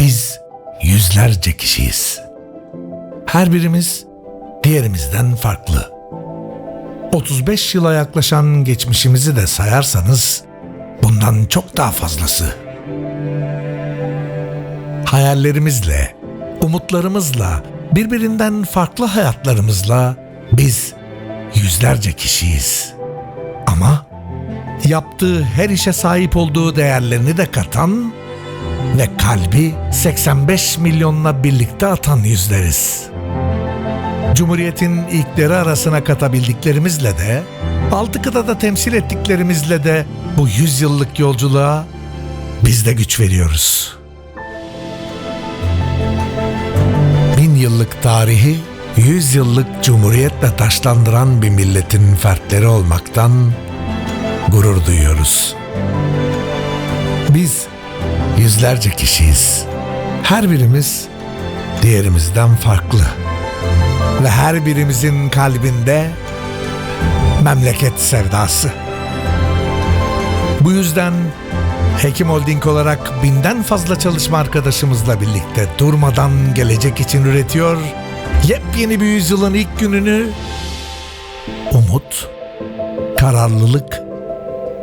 Biz yüzlerce kişiyiz. Her birimiz diğerimizden farklı. 35 yıla yaklaşan geçmişimizi de sayarsanız bundan çok daha fazlası. Hayallerimizle, umutlarımızla, birbirinden farklı hayatlarımızla biz yüzlerce kişiyiz. Ama yaptığı her işe sahip olduğu değerlerini de katan ve kalbi 85 milyonla birlikte atan yüzleriz. Cumhuriyetin ilkleri arasına katabildiklerimizle de, altı kıtada temsil ettiklerimizle de bu yüzyıllık yolculuğa biz de güç veriyoruz. Bin yıllık tarihi, yüz yıllık cumhuriyetle taşlandıran bir milletin fertleri olmaktan gurur duyuyoruz. Biz yüzlerce kişiyiz. Her birimiz diğerimizden farklı. Ve her birimizin kalbinde memleket sevdası. Bu yüzden Hekim Holding olarak binden fazla çalışma arkadaşımızla birlikte durmadan gelecek için üretiyor. Yepyeni bir yüzyılın ilk gününü umut, kararlılık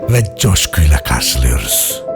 ve coşkuyla karşılıyoruz.